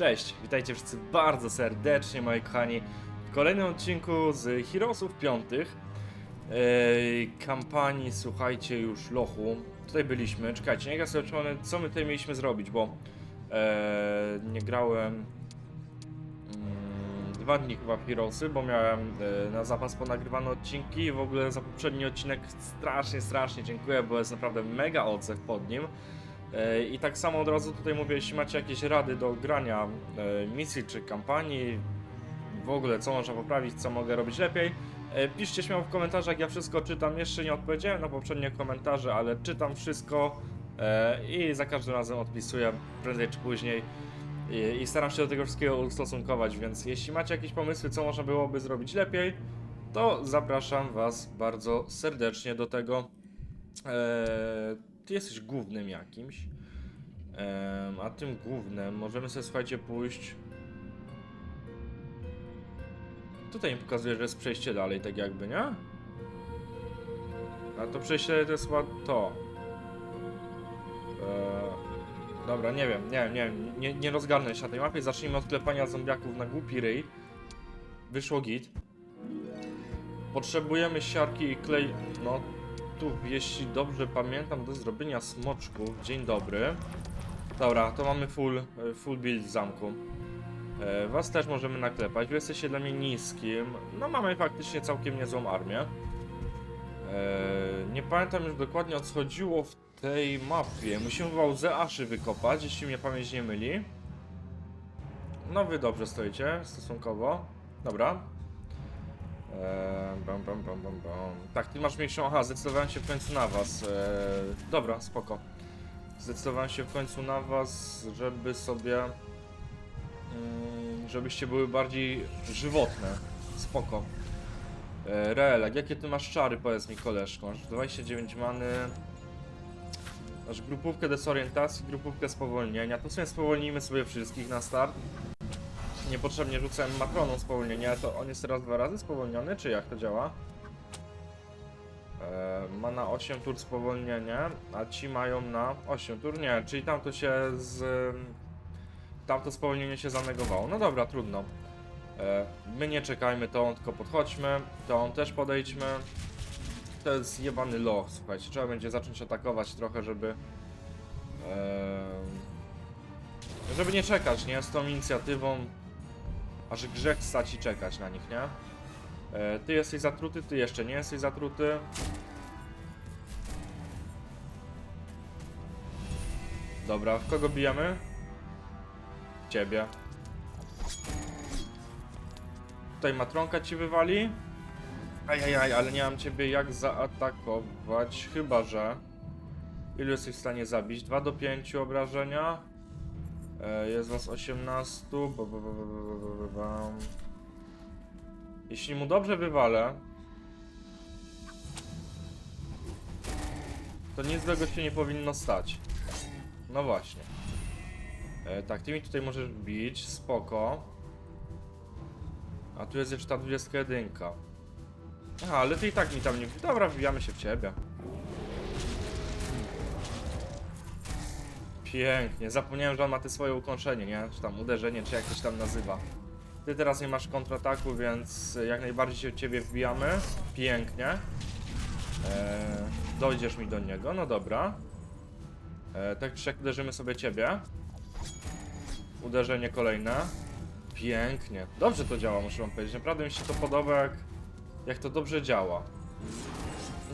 Cześć, witajcie wszyscy bardzo serdecznie, moi kochani, w kolejnym odcinku z Heroesów Piątych. Ej, kampanii, słuchajcie, już lochu. Tutaj byliśmy, czekajcie, niech ja sobie przypomnę, co my tutaj mieliśmy zrobić, bo e, nie grałem mm, dwa dni chyba w Heroesy, bo miałem e, na zapas ponagrywane odcinki i w ogóle za poprzedni odcinek strasznie, strasznie dziękuję, bo jest naprawdę mega odzew pod nim. E, I tak samo od razu tutaj mówię, jeśli macie jakieś rady do grania e, misji czy kampanii, w ogóle co można poprawić, co mogę robić lepiej, e, piszcie śmiało w komentarzach, ja wszystko czytam, jeszcze nie odpowiedziałem na poprzednie komentarze, ale czytam wszystko i za każdym razem odpisuję prędzej czy później. I staram się do tego wszystkiego ustosunkować, więc jeśli macie jakieś pomysły, co można byłoby zrobić lepiej, to zapraszam Was bardzo serdecznie do tego. Ty jesteś głównym jakimś. Em, a tym głównym możemy sobie, słuchajcie, pójść. Tutaj mi pokazuje, że jest przejście dalej, tak jakby, nie? A to przejście to jest chyba to. Eee, dobra, nie wiem, nie wiem, nie wiem, nie, nie rozgarnę się na tej mapie. Zacznijmy od klepania zombiaków na głupi ryj. Wyszło git. Potrzebujemy siarki i klej. No, jeśli dobrze pamiętam, do zrobienia smoczków. Dzień dobry. Dobra, to mamy full, e, full build zamku. E, Was też możemy naklepać. Wy jesteście dla mnie niskim. No, mamy faktycznie całkiem niezłą armię. E, Nie pamiętam już dokładnie o co chodziło w tej mapie. Musimy chyba łzę aszy wykopać, jeśli mnie pamięć nie myli. No, wy dobrze stoicie stosunkowo. Dobra, Eee, bam, bam, bam, bam, bam. Tak, ty masz mniejszą. Aha, zdecydowałem się w końcu na was. Eee, dobra, spoko. Zdecydowałem się w końcu na was, żeby sobie. Mm, żebyście były bardziej żywotne. Spoko. Eee, Reelek, jakie ty masz czary, powiedz mi koleżko? Masz 29 many. Masz grupówkę desorientacji, grupówkę spowolnienia. To sobie spowolnijmy sobie wszystkich na start niepotrzebnie rzucałem makroną spowolnienie, to on jest teraz dwa razy spowolniony, czy jak to działa? E, ma na 8 tur spowolnienie, a ci mają na 8 tur, nie, czyli tamto się z... Tamto spowolnienie się zanegowało, no dobra, trudno. E, my nie czekajmy, to on tylko podchodźmy, to on też podejdźmy. To jest jebany loch, słuchajcie, trzeba będzie zacząć atakować trochę, żeby... E, żeby nie czekać, nie, z tą inicjatywą, aż grzech stać i czekać na nich, nie? E, ty jesteś zatruty, ty jeszcze nie jesteś zatruty. Dobra, w kogo bijemy? Ciebie. Tutaj matronka ci wywali. Ajajaj, ale nie mam ciebie jak zaatakować, chyba że... Ilu jesteś w stanie zabić? 2 do 5 obrażenia. E, Jest was 18. Ba, ba, ba, ba, ba, ba, ba, ba. Jeśli mu dobrze wywalę, to nic złego się nie powinno stać. No właśnie. E, tak, ty mi tutaj możesz bić, spoko. A tu jest jeszcze ta 21. Aha, ale ty i tak mi tam nie... Dobra, wbijamy się w ciebie. Pięknie, zapomniałem, że on ma te swoje ukończenie, nie? Czy tam uderzenie, czy jak to się tam nazywa. Ty teraz nie masz kontrataku, więc jak najbardziej się w ciebie wbijamy. Pięknie. Eee, dojdziesz mi do niego, no dobra. Eee, tak czy jak uderzymy sobie ciebie. Uderzenie kolejne. Pięknie. Dobrze to działa, muszę wam powiedzieć. Naprawdę mi się to podoba, jak, jak to dobrze działa.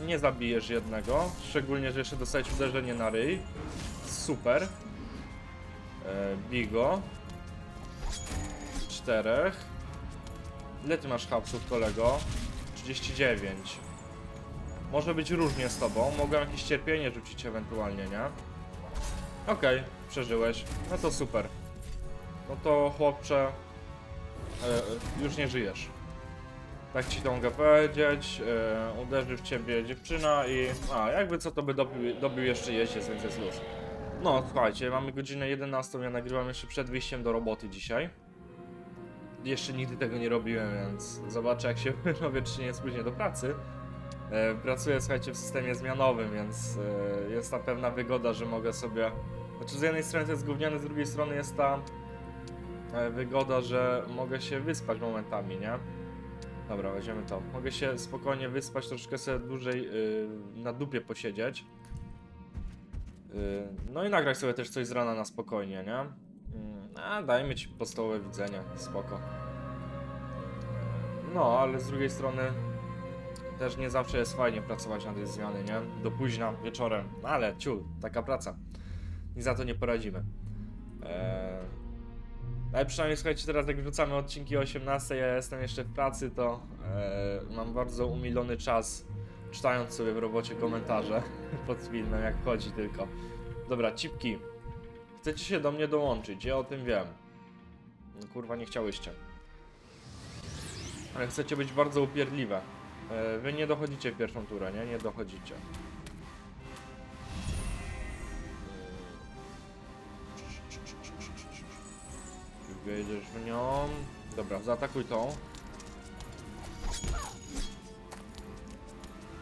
Nie zabijesz jednego, szczególnie, że jeszcze dostałeś uderzenie na ryj. Super. E, Bigo. Czterech. Ile ty masz hapsów, kolego? 39. Może być różnie z tobą. Mogę jakieś cierpienie rzucić ewentualnie, nie? Okej, przeżyłeś. No to super. No to chłopcze, e, już nie żyjesz. Tak ci to mogę powiedzieć. E, uderzy w ciebie dziewczyna i. A, jakby co to by dobił, dobił jeszcze jeździec, więc jest luz. No, słuchajcie, mamy godzinę 11, ja nagrywam jeszcze przed wyjściem do roboty dzisiaj. Jeszcze nigdy tego nie robiłem, więc zobaczę jak się robię, czy nie spóźnię do pracy. E, pracuję, słuchajcie, w systemie zmianowym, więc e, jest ta pewna wygoda, że mogę sobie... Znaczy z jednej strony to jest gówniane, z drugiej strony jest ta e, wygoda, że mogę się wyspać momentami, nie? Dobra, weźmiemy to. Mogę się spokojnie wyspać, troszkę sobie dłużej y, na dupie posiedzieć. Y, no i nagrać sobie też coś z rana na spokojnie, nie? Mm, A, dajmy ci podstawowe widzenie, spoko. No, ale z drugiej strony też nie zawsze jest fajnie pracować na tej zmiany, nie? Do późna, wieczorem. No ale ciul, taka praca. I za to nie poradzimy. Eee... Ale przynajmniej słuchajcie, teraz jak wrzucamy odcinki o 18, ja jestem jeszcze w pracy, to e, mam bardzo umilony czas czytając sobie w robocie komentarze pod filmem, jak chodzi tylko. Dobra, cipki. Chcecie się do mnie dołączyć, ja o tym wiem. No, kurwa, nie chciałyście. Ale chcecie być bardzo upierdliwe. E, wy nie dochodzicie w pierwszą turę, nie? Nie dochodzicie. Wejdziesz w nią. Dobra, zaatakuj tą.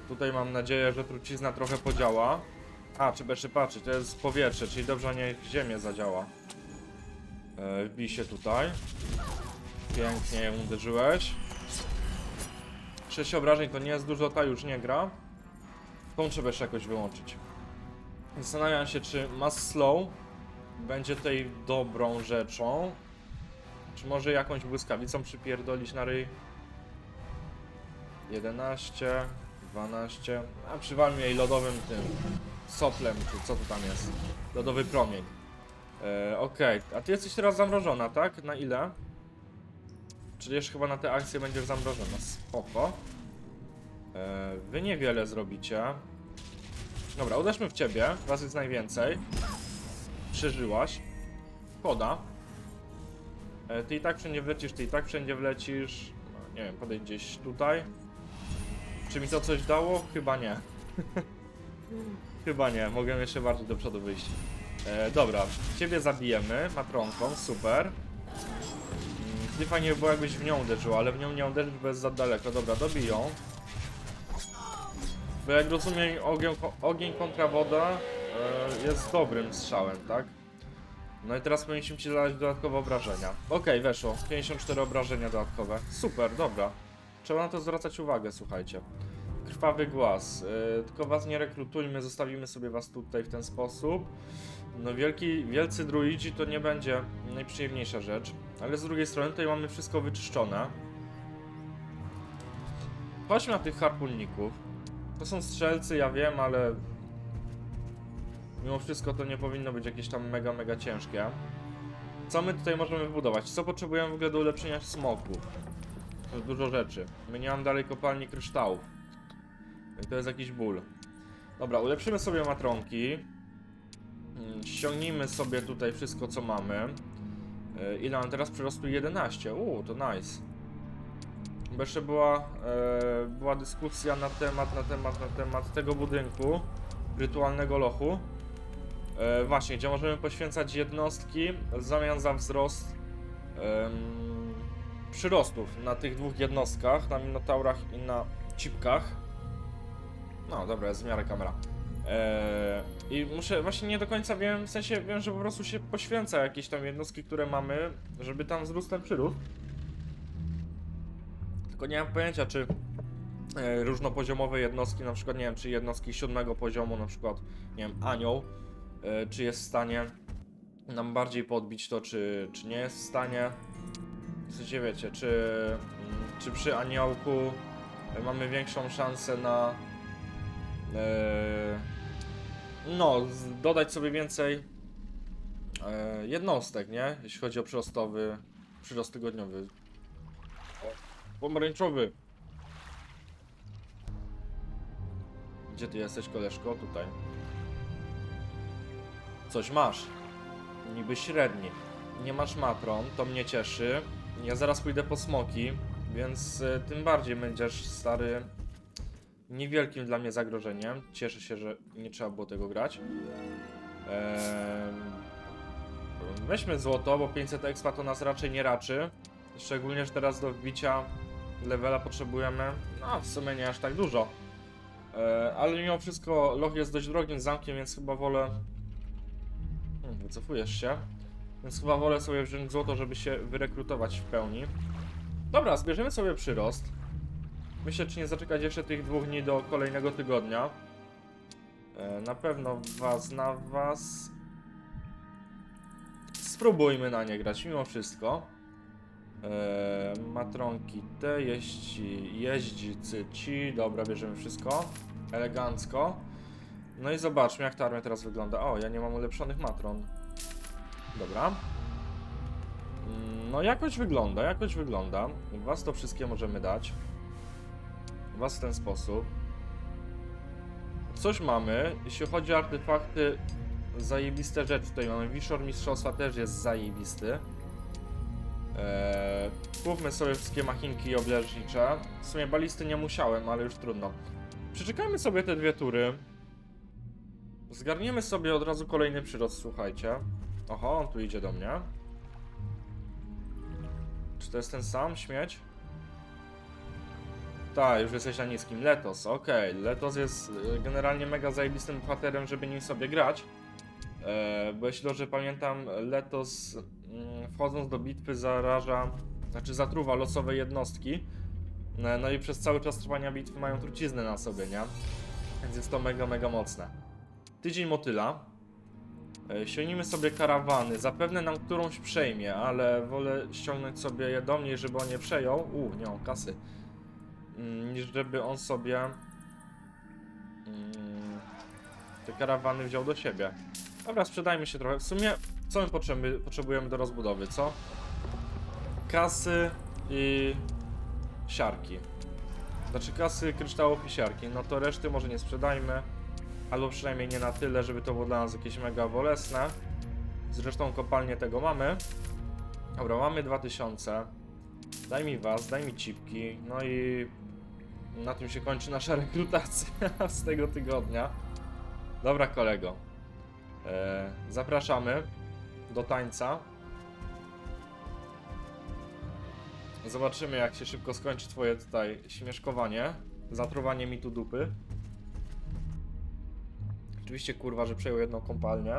Tutaj mam nadzieję, że trucizna trochę podziała. A, trzeba jeszcze patrzeć, to jest powietrze, czyli dobrze niech ziemię zadziała. E, wbij się tutaj. Pięknie uderzyłeś. 6 obrażeń to nie jest dużo, ta już nie gra. Tą trzeba jeszcze jakoś wyłączyć. Zastanawiam się, czy Mass Slow będzie tutaj dobrą rzeczą. Czy może jakąś błyskawicą przypierdolić na ryj? 11, 12. A przywalmy jej lodowym tym soplem, czy co to tam jest? Lodowy promień. E, Okej, a ty jesteś teraz zamrożona, tak? Na ile? Czyli jeszcze chyba na te akcje będziesz zamrożona. Spoko. E, wy niewiele zrobicie. Dobra, uderzmy w ciebie. Was jest najwięcej. Przeżyłaś. Poda. E, ty i tak wszędzie wlecisz, ty i tak wszędzie wlecisz. No, nie wiem, podejdź gdzieś tutaj. Czy mi to coś dało? Chyba nie. Chyba nie, mogłem jeszcze bardziej do przodu wyjść. E, dobra, ciebie zabijemy matronką, super. Mm, Ty fajnie by było jakbyś w nią uderzył, ale w nią nie uderzysz, bo jest za daleko. Dobra, dobij ją. Bo jak rozumiem, ogień, ogień kontra woda e, jest dobrym strzałem, tak? No i teraz powinniśmy ci zadać dodatkowe obrażenia. Okej, weszło. 54 obrażenia dodatkowe. Super, dobra. Trzeba na to zwracać uwagę, słuchajcie. Krwawy głaz. Yy, tylko was nie rekrutujmy, zostawimy sobie was tutaj w ten sposób. No wielki, wielcy druidzi to nie będzie najprzyjemniejsza rzecz. Ale z drugiej strony tutaj mamy wszystko wyczyszczone. Chodźmy na tych harpunników. To są strzelcy, ja wiem, ale... Mimo wszystko to nie powinno być jakieś tam mega, mega ciężkie. Co my tutaj możemy wybudować? Co potrzebujemy w ogóle do ulepszenia smoków? To dużo rzeczy. My nie mam dalej kopalni kryształów. To jest jakiś ból. Dobra, ulepszymy sobie matronki. Mm, Ściągnijmy sobie tutaj wszystko, co mamy. E, Ile mam teraz przyrostu? 11. Uuu, to nice. Bo jeszcze była, e, była dyskusja na temat, na temat, na temat tego budynku. Rytualnego lochu. E, właśnie, gdzie możemy poświęcać jednostki w zamian za wzrost em, przyrostów na tych dwóch jednostkach, na minotaurach i na cipkach. No dobra, jest w miarę kamera. Eee, I muszę, właśnie nie do końca wiem, w sensie wiem, że po prostu się poświęca jakieś tam jednostki, które mamy, żeby tam wzrósł ten przyrósł. Tylko nie mam pojęcia, czy e, różnopoziomowe jednostki, na przykład, nie wiem, czy jednostki siódmego poziomu, na przykład, nie wiem, anioł, e, czy jest w stanie nam bardziej podbić to, czy, czy nie jest w stanie. W sensie wiecie, czy, mm, czy przy aniołku mamy większą szansę na e, no, dodać sobie więcej e, jednostek, nie? Jeśli chodzi o przyrostowy, przyrost tygodniowy. Pomarańczowy. Gdzie ty jesteś, koleżko? Tutaj. Coś masz. Niby średni. Nie masz matron, to mnie cieszy. Ja zaraz pójdę po smoki, więc e, tym bardziej będziesz stary niewielkim dla mnie zagrożeniem. Cieszę się, że nie trzeba było tego grać. Ehm, weźmy złoto, bo 500 expa to nas raczej nie raczy. Szczególnie, że teraz do wbicia levela potrzebujemy, no w sumie nie aż tak dużo. E, ale mimo wszystko loch jest dość drogim zamkiem, więc chyba wolę... Hmm, wycofujesz się. Więc chyba wolę sobie wziąć złoto, żeby się wyrekrutować w pełni. Dobra, zbierzemy sobie przyrost. Myślę, czy nie zaczekać jeszcze tych dwóch dni do kolejnego tygodnia. E, Na pewno was na was. Spróbujmy na nie grać mimo wszystko. E, matronki te, jeździ, jeździcy ci. Dobra, bierzemy wszystko. Elegancko. No i zobaczmy, jak ta armia teraz wygląda. O, ja nie mam ulepszonych matron. Dobra. Mm, No jakoś wygląda, jakoś wygląda. Was to wszystkie możemy dać. Was w ten sposób. Coś mamy. Jeśli chodzi o artefakty, zajebiste rzeczy tutaj mamy. Wiszor Mistrzostwa też jest zajebisty. Eee, kupmy sobie wszystkie machinki obleżnicze. W sumie balisty nie musiałem, ale już trudno. Przeczekajmy sobie te dwie tury. Zgarniemy sobie od razu kolejny przyrost, słuchajcie. Oho, on tu idzie do mnie. Czy to jest ten sam śmieć? Tak, już jesteś na niskim. Letos, okej. Letos jest y, generalnie mega zajebistym bohaterem, żeby nim sobie grać. E, bo jeśli dobrze pamiętam, Letos mm, wchodząc do bitwy zaraża, znaczy zatruwa losowe jednostki. No, no i przez cały czas trwania bitwy mają trucizny na sobie, nie? Więc jest to mega, mega mocne. Tydzień motyla. E, Ściągnijmy sobie karawany. Zapewne nam którąś przejmie, ale wolę ściągnąć sobie je do mnie, żeby on je przejął. U, nie mam kasy. Mm, Niż żeby on sobie mm, te karawany wziął do siebie. Dobra, sprzedajmy się trochę. W sumie, co my potrzeby, potrzebujemy do rozbudowy, co? Kasy i siarki. Znaczy kasy, kryształów i siarki. No to reszty może nie sprzedajmy. Albo przynajmniej nie na tyle, żeby to było dla nas jakieś mega bolesne. Zresztą kopalnię tego mamy. Dobra, mamy 2000. Daj mi was, daj mi cipki. No i na tym się kończy nasza rekrutacja z tego tygodnia. Dobra, kolego. E, zapraszamy do tańca. Zobaczymy, jak się szybko skończy twoje tutaj śmieszkowanie. Zatruwanie mi tu dupy. Oczywiście kurwa, że przejął jedną kopalnię.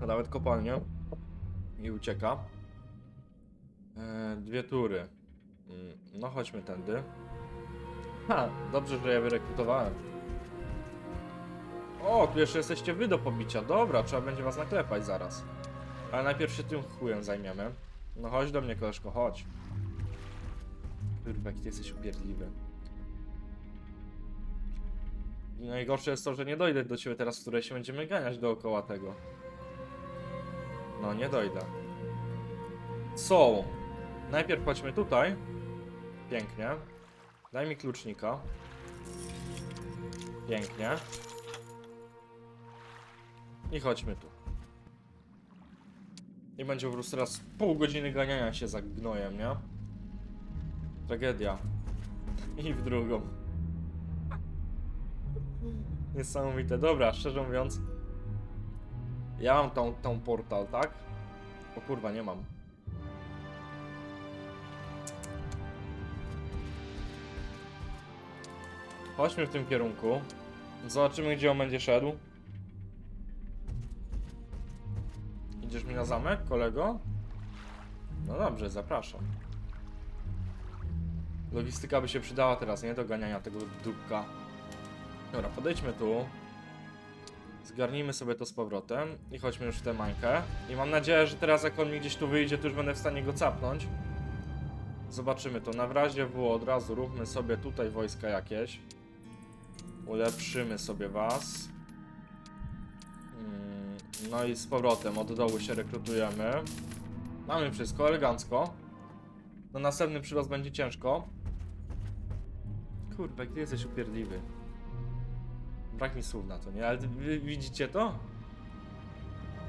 A nawet kopalnię. I ucieka. E, dwie tury. Mm, No chodźmy tędy. Ha, dobrze, że ja wyrekrutowałem. O, tu jeszcze jesteście wy do pobicia. Dobra, trzeba będzie was naklepać zaraz. Ale najpierw się tym chujem zajmiemy. No chodź do mnie, koleżko, chodź. Kurwa, jaki ty jesteś upierdliwy. Najgorsze jest to, że nie dojdę do ciebie teraz, w której się będziemy ganiać dookoła tego. No, nie dojdę. Co? Najpierw chodźmy tutaj. Pięknie. Daj mi klucznika. Pięknie. I chodźmy tu. I będzie po prostu teraz pół godziny ganiania się za gnojem, nie? Tragedia. I w drugą. Niesamowite. Dobra, szczerze mówiąc. Ja mam tą, tą portal, tak? O kurwa, nie mam. Chodźmy w tym kierunku. Zobaczymy, gdzie on będzie szedł. Idziesz mi na zamek, kolego? No dobrze, zapraszam. Logistyka by się przydała teraz, nie? Do ganiania tego dupka. Dobra, podejdźmy tu. Zgarnijmy sobie to z powrotem i chodźmy już w tę mańkę. I mam nadzieję, że teraz jak on mi gdzieś tu wyjdzie, to już będę w stanie go capnąć. Zobaczymy to. Na razie było od razu, róbmy sobie tutaj wojska jakieś. Ulepszymy sobie was. Mm, No i z powrotem od dołu się rekrutujemy. Mamy wszystko elegancko. Na następny przyrost będzie ciężko. Kurwa, gdzie jesteś upierdliwy? Brak mi słów na to, nie? Ale wy widzicie to?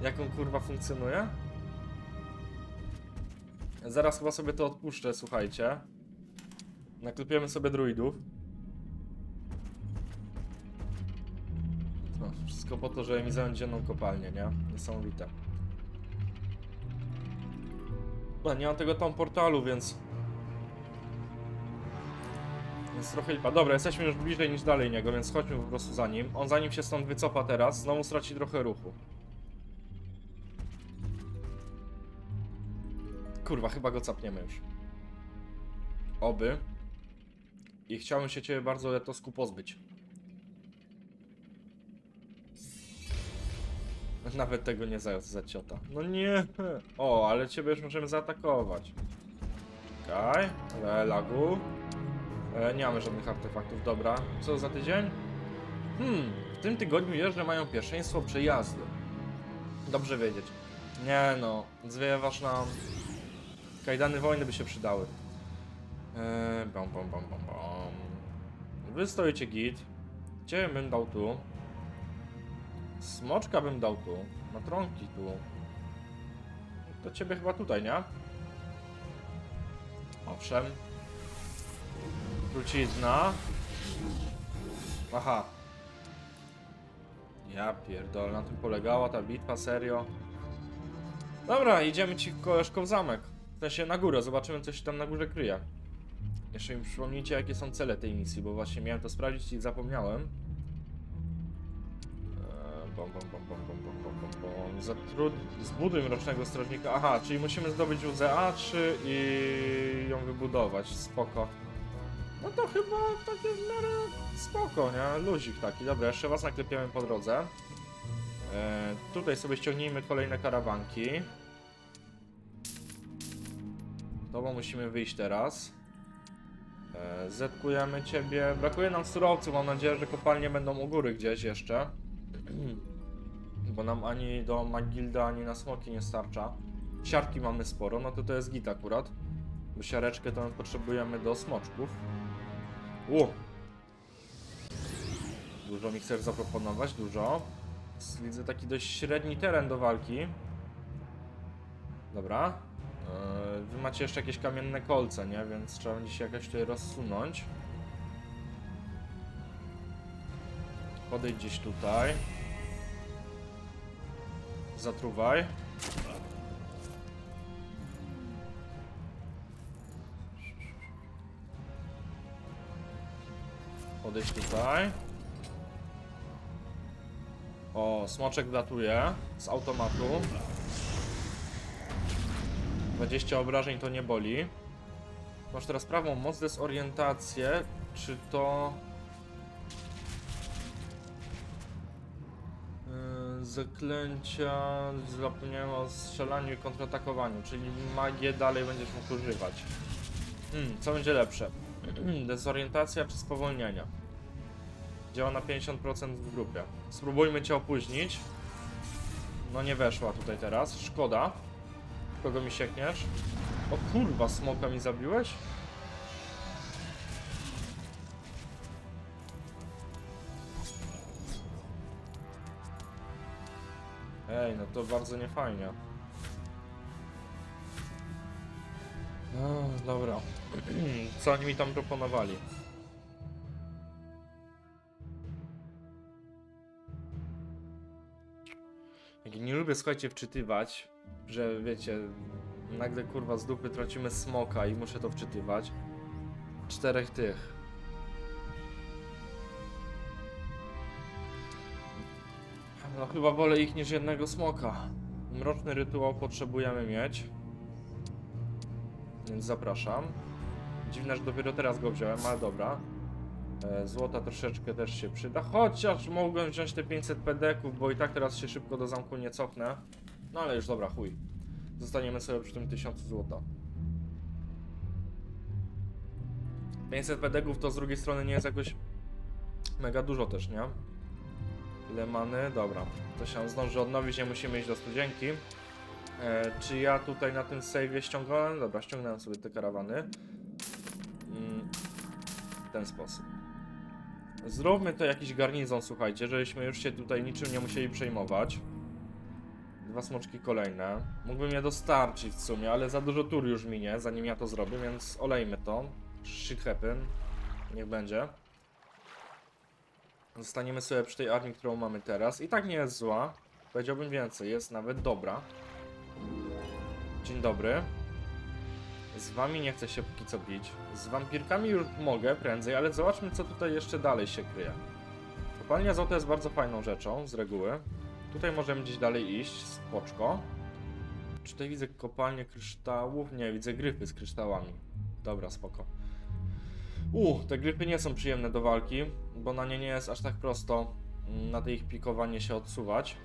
Jak on kurwa funkcjonuje? Zaraz chyba sobie to odpuszczę, słuchajcie. Naklepiemy sobie druidów. No, wszystko po to, żeby mi zająć dzienną kopalnię, nie? Niesamowite. No, nie mam tego tam portalu, więc... Więc trochę lipa. Dobra, jesteśmy już bliżej niż dalej niego, więc chodźmy po prostu za nim. On zanim się stąd wycofa teraz, znowu straci trochę ruchu. Kurwa, chyba go capniemy już. Oby. I chciałem się ciebie bardzo letosku pozbyć. Nawet tego nie za, za ciota. No nie. O, ale ciebie już możemy zaatakować. Czekaj. Relagu. E, nie mamy żadnych artefaktów, dobra. Co za tydzień? Hmm, w tym tygodniu jeżdżę mają pierwszeństwo przejazdy. Dobrze wiedzieć. Nie no, zwiewasz nam. Kajdany wojny by się przydały. Eee, bom, bom, bom, bom, bom. Wy stoicie git. Ciebie bym dał tu. Smoczka bym dał tu. Matronki tu. To ciebie chyba tutaj, nie? Owszem. Trucizna. Aha. Ja pierdolę, na tym polegała ta bitwa, serio. Dobra, idziemy ci koleżko w zamek. W sensie na górę, zobaczymy co się tam na górze kryje. Jeszcze mi przypomnijcie jakie są cele tej misji, bo właśnie miałem to sprawdzić i zapomniałem. Eee, Bom, bom, bom, bom, bom, bom, bom, bom. Zatrud... Zbuduj mrocznego strażnika. Aha, czyli musimy zdobyć łzę A3 i ją wybudować. Spoko. No to chyba takie w miarę spoko, nie? Luzik taki. Dobra, jeszcze was naklepiamy po drodze. E, tutaj sobie ściągnijmy kolejne karawanki. Bo musimy wyjść teraz. E, zetkujemy ciebie. Brakuje nam surowców. Mam nadzieję, że kopalnie będą u góry gdzieś jeszcze. Bo nam ani do Magilda, ani na smoki nie starcza. Siarki mamy sporo, no to to jest git akurat. Bo siareczkę to potrzebujemy do smoczków. U. Dużo mi chcesz zaproponować, dużo. Widzę taki dość średni teren do walki. Dobra. Eee, Wy macie jeszcze jakieś kamienne kolce, nie? Więc trzeba będzie się jakoś tutaj rozsunąć. Podejdź gdzieś tutaj. Zatruwaj. Podejdź tutaj. O, smoczek latuje z automatu. 20 obrażeń to nie boli. Masz teraz prawą moc, dezorientację. Czy to... Yy, Zaklęcia... Zapomniałem o strzelaniu i kontratakowaniu, czyli magię dalej będziesz mógł używać. Hmm, co będzie lepsze? Dezorientacja czy spowolnienia? Działa na 50% w grupie. Spróbujmy cię opóźnić. No nie weszła tutaj teraz. Szkoda. Kogo mi siekniesz? O kurwa, smoka mi zabiłeś? Ej, no to bardzo niefajnie. No, dobra. Co oni mi tam proponowali? Nie lubię, słuchajcie, wczytywać, że wiecie, nagle kurwa z dupy tracimy smoka i muszę to wczytywać. Czterech tych. No chyba wolę ich niż jednego smoka. Mroczny rytuał potrzebujemy mieć. Więc zapraszam. Dziwne, że dopiero teraz go wziąłem, ale dobra. E, Złota troszeczkę też się przyda. Chociaż mogłem wziąć te 500 pedeków, bo i tak teraz się szybko do zamku nie cofnę. No ale już dobra, chuj. Zostaniemy sobie przy tym 1000 złota. 500 pedeków to z drugiej strony nie jest jakoś mega dużo też, nie? Ile many? Dobra. To się zdąży odnowić, nie musimy iść do studzienki. E, czy ja tutaj na tym save'ie ściągnąłem? Dobra, ściągnąłem sobie te karawany. Mm, w ten sposób. Zróbmy to jakiś garnizon, słuchajcie, żebyśmy już się tutaj niczym nie musieli przejmować. Dwa smoczki kolejne. Mógłbym je dostarczyć w sumie, ale za dużo tur już minie, zanim ja to zrobię, więc olejmy to. Shit happen. Niech będzie. Zostaniemy sobie przy tej armii, którą mamy teraz. I tak nie jest zła. Powiedziałbym więcej, jest nawet dobra. Dzień dobry. Z wami nie chcę się póki co bić. Z wampirkami już mogę prędzej, ale zobaczmy co tutaj jeszcze dalej się kryje. Kopalnia złota jest bardzo fajną rzeczą, z reguły. Tutaj możemy gdzieś dalej iść, spoczko. Czy tutaj widzę kopalnię kryształów? Nie, widzę gryfy z kryształami. Dobra, spoko. U, te gryfy nie są przyjemne do walki, bo na nie nie jest aż tak prosto mm, na te ich pikowanie się odsuwać.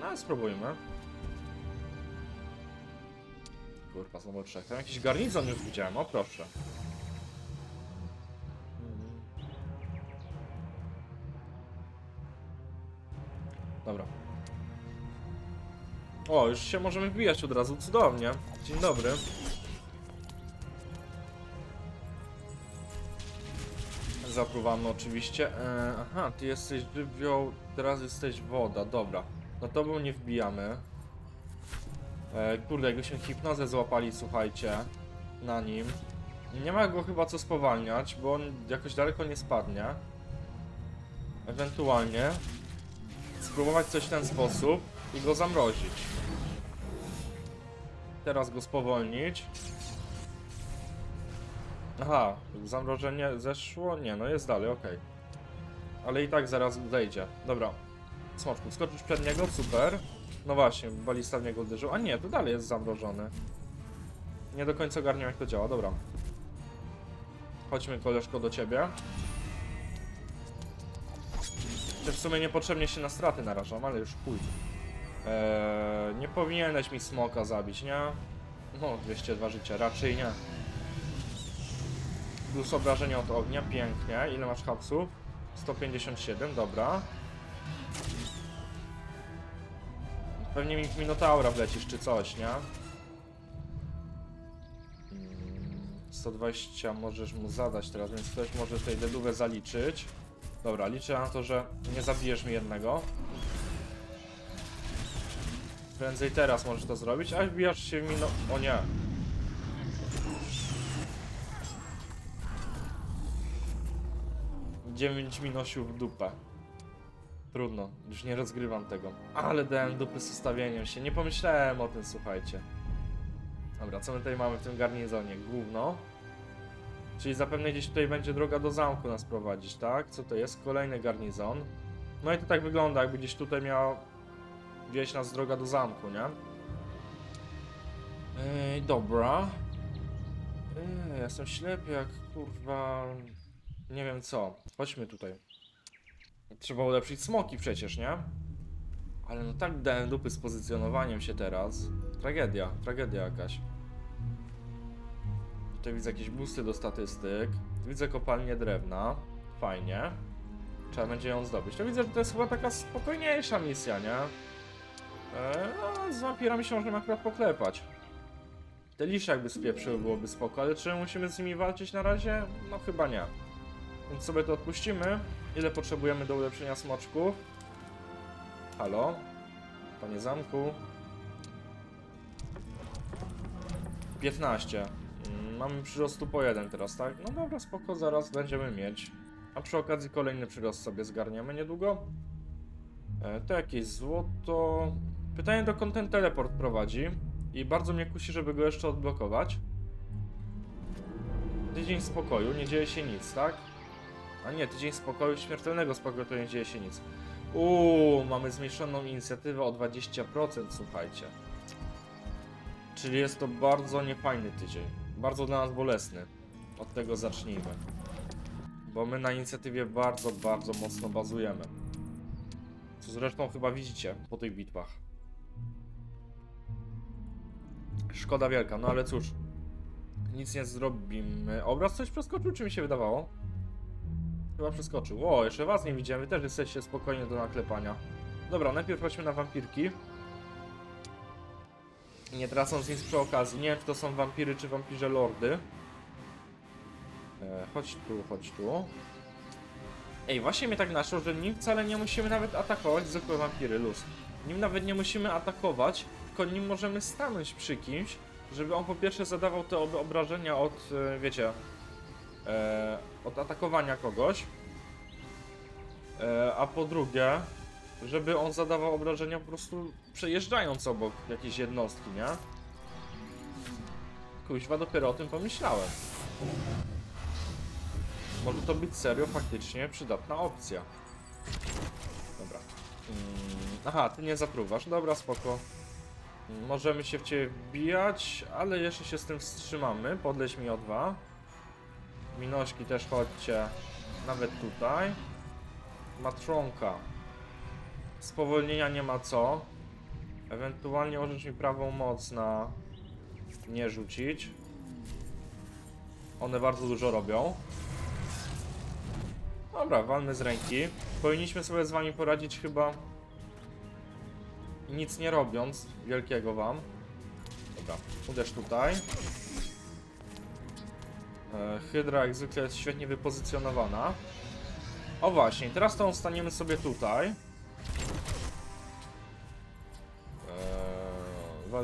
No, spróbujmy. Kurwa, znowu trzech. Tam jakiś garnizon już widziałem, o proszę. Dobra. O, już się możemy wbijać od razu, cudownie. Dzień dobry. Zapruwamy oczywiście. E, aha, ty jesteś żywioł, teraz jesteś woda, dobra. No to był nie wbijamy. E, kurde, jakbyśmy hipnozę złapali, słuchajcie, na nim. Nie ma go chyba co spowalniać, bo on jakoś daleko nie spadnie. Ewentualnie spróbować coś w ten sposób i go zamrozić. Teraz go spowolnić. Aha, zamrożenie zeszło? Nie, no jest dalej, okej. Ale i tak zaraz zejdzie. Dobra. Smoczku, skoczysz przed niego, super. No właśnie, balista w niego uderzył. A nie, to dalej jest zamrożony. Nie do końca ogarniam jak to działa, dobra. Chodźmy koleżko do ciebie. Czy w sumie niepotrzebnie się na straty narażam, ale już chuj. Eee, nie powinieneś mi smoka zabić, nie? No, 202 życia, raczej nie. Plus obrażenia od ognia, pięknie. Ile masz hapsów? 157, dobra. Pewnie mi w Minotaura wlecisz czy coś, nie? Mm, 120 możesz mu zadać teraz, więc ktoś może tutaj dedówę zaliczyć. Dobra, liczę na to, że nie zabijesz mi jednego. Prędzej teraz możesz to zrobić, a wbijasz się w mino... O nie. Dziewięć mi nosił w dupę. Trudno, już nie rozgrywam tego. Ale dałem dupy z ustawieniem się, nie pomyślałem o tym, słuchajcie. Dobra, co my tutaj mamy w tym garnizonie? Gówno. Czyli zapewne gdzieś tutaj będzie droga do zamku nas prowadzić, tak? Co to jest? Kolejny garnizon. No i to tak wygląda, jakby gdzieś tutaj miała wieść nas droga do zamku, nie? Ej, dobra. Ej, jestem ślepy jak kurwa... Nie wiem co. Chodźmy tutaj. Trzeba ulepszyć smoki przecież, nie? Ale no tak dałem dupy z pozycjonowaniem się teraz. Tragedia, tragedia jakaś. Tutaj widzę jakieś boosty do statystyk. Widzę kopalnię drewna. Fajnie. Trzeba będzie ją zdobyć. To widzę, że to jest chyba taka spokojniejsza misja, nie? Eee, no, z wampirami się możemy akurat poklepać. Te lisze jakby spieprzyły byłoby spoko, ale czy musimy z nimi walczyć na razie? No chyba nie. Więc sobie to odpuścimy. Ile potrzebujemy do ulepszenia smoczków? Halo? Panie zamku? 15. Mm, Mamy przyrostu po jeden teraz, tak? No dobra, spoko, zaraz będziemy mieć. A przy okazji kolejny przyrost sobie zgarniemy niedługo. E, to jakieś złoto. Pytanie dokąd ten teleport prowadzi. I bardzo mnie kusi, żeby go jeszcze odblokować. Tydzień spokoju, nie dzieje się nic, tak? A nie, tydzień spokoju, śmiertelnego spokoju, to nie dzieje się nic. Uuu, mamy zmniejszoną inicjatywę o 20%, słuchajcie. Czyli jest to bardzo niefajny tydzień. Bardzo dla nas bolesny. Od tego zacznijmy. Bo my na inicjatywie bardzo, bardzo mocno bazujemy. Co zresztą chyba widzicie po tych bitwach. Szkoda wielka, no ale cóż. Nic nie zrobimy. Obraz coś przeskoczył, czy mi się wydawało? Chyba przeskoczył. O, jeszcze was nie widziałem, wy też jesteście spokojnie do naklepania. Dobra, najpierw chodźmy na wampirki. Nie tracąc nic przy okazji. Nie wiem, czy to są wampiry, czy wampirze lordy. E, chodź tu, chodź tu. Ej, właśnie mnie tak naszło, że nim wcale nie musimy nawet atakować zwykłe wampiry, luz. Nim nawet nie musimy atakować, tylko nim możemy stanąć przy kimś, żeby on po pierwsze zadawał te ob obrażenia od, e, wiecie, e, od atakowania kogoś, e, a po drugie, żeby on zadawał obrażenia po prostu przejeżdżając obok jakiejś jednostki, nie? Kuźwa, dopiero o tym pomyślałem. Może to być serio faktycznie przydatna opcja. Dobra. Mm, aha, ty nie zapruwasz. Dobra, spoko. Możemy się w ciebie wbijać, ale jeszcze się z tym wstrzymamy. Podleź mi o dwa. Minośki też chodźcie. Nawet tutaj. Matronka. Spowolnienia nie ma co. Ewentualnie możesz mi prawą moc na nie rzucić. One bardzo dużo robią. Dobra, walmy z ręki. Powinniśmy sobie z wami poradzić chyba nic nie robiąc wielkiego wam. Dobra, uderz tutaj. E, Hydra jak zwykle jest świetnie wypozycjonowana. O właśnie, teraz to staniemy sobie tutaj. Eee,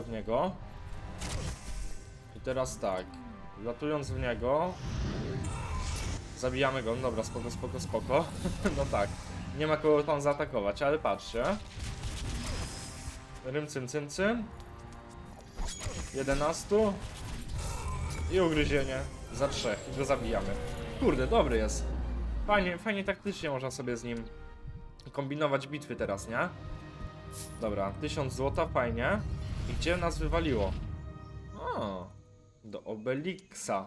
w niego. I teraz tak, latując w niego, zabijamy go. No Dobra, spoko, spoko, spoko. no tak, nie ma kogo tam zaatakować, ale patrzcie. Rym, cym, cym, cym. 11. I ugryzienie za trzech. I go zabijamy. Kurde, dobry jest. Fajnie, fajnie taktycznie można sobie z nim kombinować bitwy teraz, nie? Dobra, 1000 złota, fajnie. I gdzie nas wywaliło? O, do Obelixa.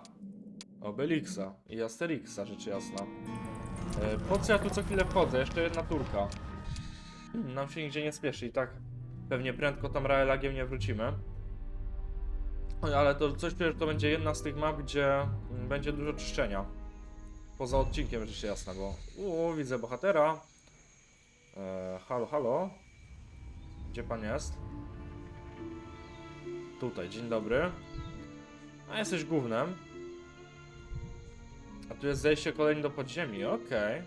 Obelixa i Asterixa, rzecz jasna. E, po co ja tu co chwilę wchodzę? Jeszcze jedna turka. Hmm, Nam się nigdzie nie spieszy i tak pewnie prędko tam Raelagiem nie wrócimy. Ale to coś że to będzie jedna z tych map, gdzie mm, będzie dużo czyszczenia. Poza odcinkiem, rzecz jasna, bo... Uuu, widzę bohatera. E, halo, halo. Gdzie pan jest? Tutaj, dzień dobry. A jesteś głównym. A tu jest zejście kolejne do podziemi, okej.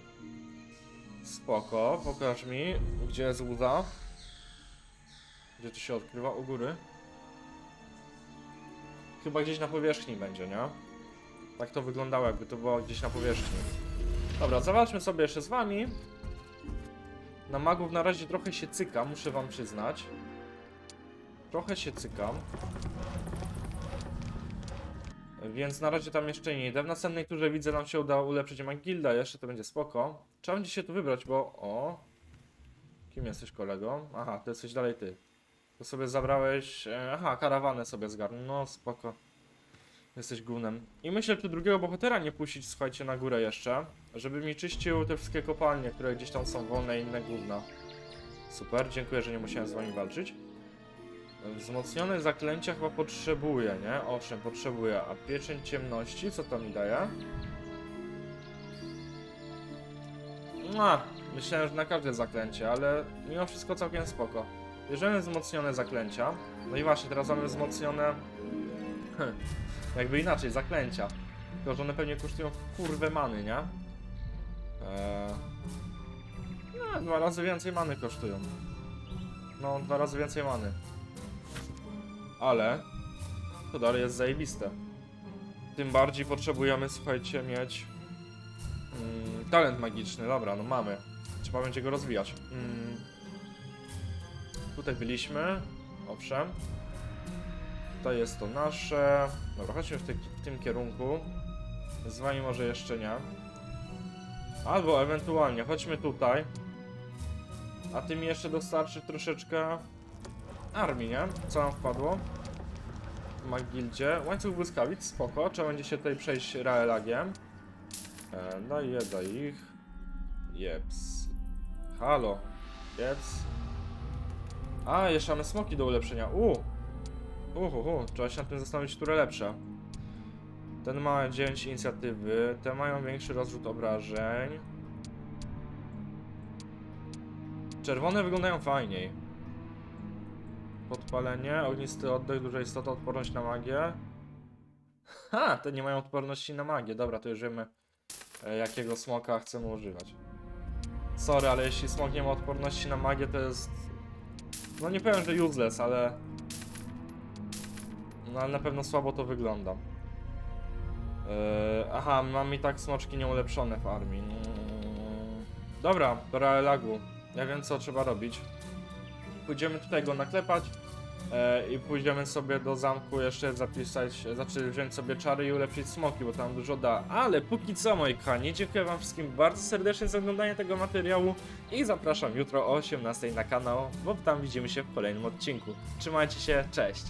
Spoko, pokaż mi, gdzie jest łza. Gdzie to się odkrywa? U góry? Chyba gdzieś na powierzchni będzie, nie? Tak to wyglądało, jakby to było gdzieś na powierzchni. Dobra, zawalczmy sobie jeszcze z wami. Na magów na razie trochę się cykam, muszę wam przyznać. Trochę się cykam. Więc na razie tam jeszcze nie idę. W następnej turze widzę nam się uda ulepszyć Magilda, jeszcze to będzie spoko. Trzeba będzie się tu wybrać, bo... O... Kim jesteś kolego? Aha, to jesteś dalej ty. To sobie zabrałeś... e, Aha, karawanę sobie zgarnął. No, spoko. Jesteś gównem. I myślę, czy drugiego bohatera nie puścić, słuchajcie, na górę jeszcze. Żeby mi czyścił te wszystkie kopalnie, które gdzieś tam są wolne i inne gówna. Super, dziękuję, że nie musiałem z wami walczyć. Wzmocnione zaklęcia chyba potrzebuję, nie? Owszem, potrzebuję. A pieczęć ciemności, co to mi daje? No, myślałem, że na każde zaklęcie, ale mimo wszystko całkiem spoko. Bierzemy wzmocnione zaklęcia. No i właśnie, teraz mamy wzmocnione... Jakby inaczej, zaklęcia. Tylko, że one pewnie kosztują kurwę many, nie? Eee... No, dwa razy więcej many kosztują. No, dwa razy więcej many. Ale... To dalej jest zajebiste. Tym bardziej potrzebujemy, słuchajcie, mieć... Mm, talent magiczny, dobra, no mamy. Trzeba będzie go rozwijać. Mm. Tutaj byliśmy, owszem. Tutaj jest to nasze. Dobra, chodźmy w, w tym kierunku. Z wami może jeszcze nie. Albo ewentualnie, chodźmy tutaj. A ty mi jeszcze dostarczy troszeczkę armii, nie? Co nam wpadło? Magildzie. Łańcuch błyskawic, spoko. Trzeba będzie się tutaj przejść Raelagiem. E, daj je, daj ich. Jeps. Halo. Jeps. A, jeszcze mamy smoki do ulepszenia. U. Uhuhu, trzeba się nad tym zastanowić, które lepsze. Ten ma 9 inicjatywy, te mają większy rozrzut obrażeń. Czerwone wyglądają fajniej. Podpalenie, ognisty oddech, duża istota, odporność na magię. Ha, te nie mają odporności na magię. Dobra, to już wiemy, e, jakiego smoka chcemy używać. Sorry, ale jeśli smok nie ma odporności na magię, to jest... No nie powiem, że useless, ale... No ale na pewno słabo to wygląda. Yy, aha, mam i tak smoczki nieulepszone w armii. Mm. Dobra, do Raelagu. Ja wiem co trzeba robić. Pójdziemy tutaj go naklepać. E, I pójdziemy sobie do zamku jeszcze zapisać, znaczy wziąć sobie czary i ulepszyć smoki, bo tam dużo da. Ale póki co, moi kochani, dziękuję wam wszystkim bardzo serdecznie za oglądanie tego materiału i zapraszam jutro o 18 na kanał, bo tam widzimy się w kolejnym odcinku. Trzymajcie się, cześć!